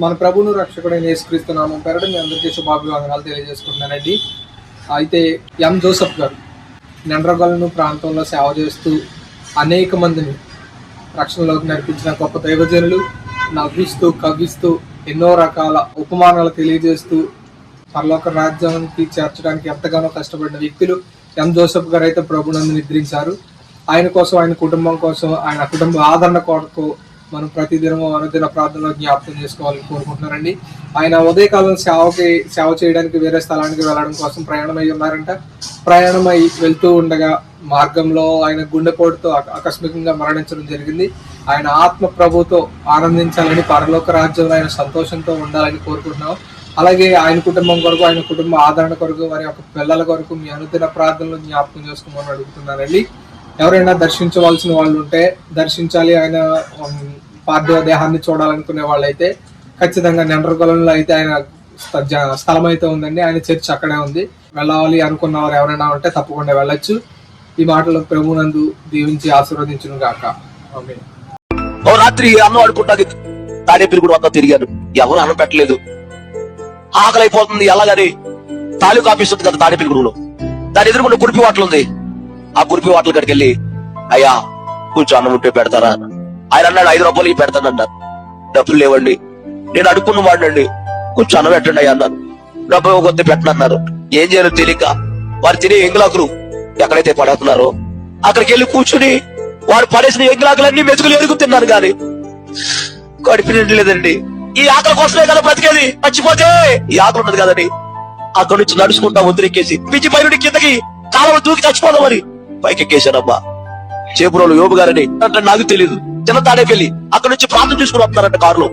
మన ప్రభును రక్షకుడైన యేసుక్రీస్తు నామం మీ అందరికీ శుభాభివందనాలు తెలియజేసుకుంటున్నానండి. అయితే ఎం జోసఫ్ గారు నెండ్రగొలను ప్రాంతంలో సేవ చేస్తూ అనేక మందిని రక్షణలోకి నడిపించిన గొప్ప దైవజనులు నవ్విస్తూ కవ్విస్తూ ఎన్నో రకాల ఉపమానాలు తెలియజేస్తూ పరలోక రాజ్యానికి చేర్చడానికి ఎంతగానో కష్టపడిన వ్యక్తులు ఎం జోసఫ్ గారు అయితే ప్రభునందు నిద్రించారు. ఆయన కోసం ఆయన కుటుంబం కోసం ఆయన కుటుంబ ఆదరణ కొరకు మనం ప్రతిదినం అనుదిన ప్రార్థనలో జ్ఞాపకం చేసుకోవాలని కోరుకుంటున్నారండి. ఆయన ఉదయకాలం సేవకి సేవ చేయడానికి వేరే స్థలానికి వెళ్ళడం కోసం ప్రయాణమై ఉన్నారంట. ప్రయాణమై వెళ్తూ ఉండగా మార్గంలో ఆయన గుండెపోటుతో ఆకస్మికంగా మరణించడం జరిగింది. ఆయన ఆత్మ ప్రభుతో ఆనందించాలని పరలోక రాజ్యంలో ఆయన సంతోషంతో ఉండాలని కోరుకుంటున్నాం. అలాగే ఆయన కుటుంబం కొరకు ఆయన కుటుంబ ఆదరణ కొరకు వారి యొక్క పిల్లల కొరకు మీ అనుదిన ప్రార్థనలు జ్ఞాపకం చేసుకోమని అడుగుతున్నారండి ఎవరైనా దర్శించవలసిన వాళ్ళు ఉంటే దర్శించాలి. ఆయన పార్థివ దేహాన్ని చూడాలనుకునే వాళ్ళైతే ఖచ్చితంగా నెండ్రగొలంలో అయితే ఆయన స్థలం అయితే ఉందండి. ఆయన చర్చ్ అక్కడే ఉంది. వెళ్ళాలి అనుకున్న వారు ఎవరైనా ఉంటే తప్పకుండా వెళ్ళొచ్చు. ఈ మాటలు ప్రభునందు దీవించి ఆశీర్వదించును గాక. ఓ రాత్రి అన్నం ఆడుకుంటాది తాడేపల్లి కూడా అంతా తిరిగాను ఎవరు అన్నం పెట్టలేదు. ఆకలి అయిపోతుంది ఎలాగని తాలూకు ఆఫీస్ ఉంది కదా తాడేపల్లి గుడిలో. దాని ఎదురుకుండా కురిపి వాటలు ఉంది. ఆ కురిపి వాటల కాడికి వెళ్ళి అయ్యా కొంచెం అన్నం ఉంటే పెడతారా? ఆయన అన్నాడు ఐదు రూపాయలు ఇవి పెడతానన్నారు డబ్బులు లేవండి. నేను అడుక్కున్న వాడినండి. కొంచెం అన్నం పెట్టండి అయ్యా అన్నాను డబ్బు కొద్ది పెట్టనన్నారు ఏం చేయాలో తెలియక వారు తినే ఎంగులాకులు ఎక్కడైతే పడేస్తున్నారో అక్కడికి వెళ్ళి కూర్చుని వాడు పడేసిన ఎంగులాకులన్నీ మెతుకులు ఎరుగుతున్నారు కానీ కడుపు లేదండి ఈ ఆకలి కోసమే కదా బ్రతికేది? మర్చిపోతే ఈ ఆకలి ఉన్నది కదండి. అక్కడి నుంచి నడుచుకుంటా వదిలికెక్కేసి పిచ్చి పైనుండి కిందకి కాలువ దూకి చచ్చిపోదాం మరి పైకి ఎక్కేశానమ్మా చేపురోలు యోబు గారని అంటే నాకు తెలియదు చిన్న తాడేపల్లి అక్కడ నుంచి ప్రాంతం చూసుకుని వస్తున్నారంట కారులో.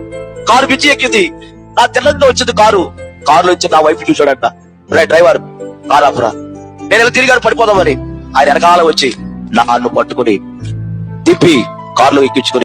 కారు పిచ్చి ఎక్కింది. నా తెల్లంగా వచ్చింది కారు. కారులో వచ్చి నా వైపు చూశాడంట. రే డ్రైవర్ కారు ఆపురా. నేను ఇలా తిరిగాడు పడిపోదామని. ఆయన వెనకాల వచ్చి నన్ను పట్టుకుని తిప్పి కారులో ఎక్కించుకుని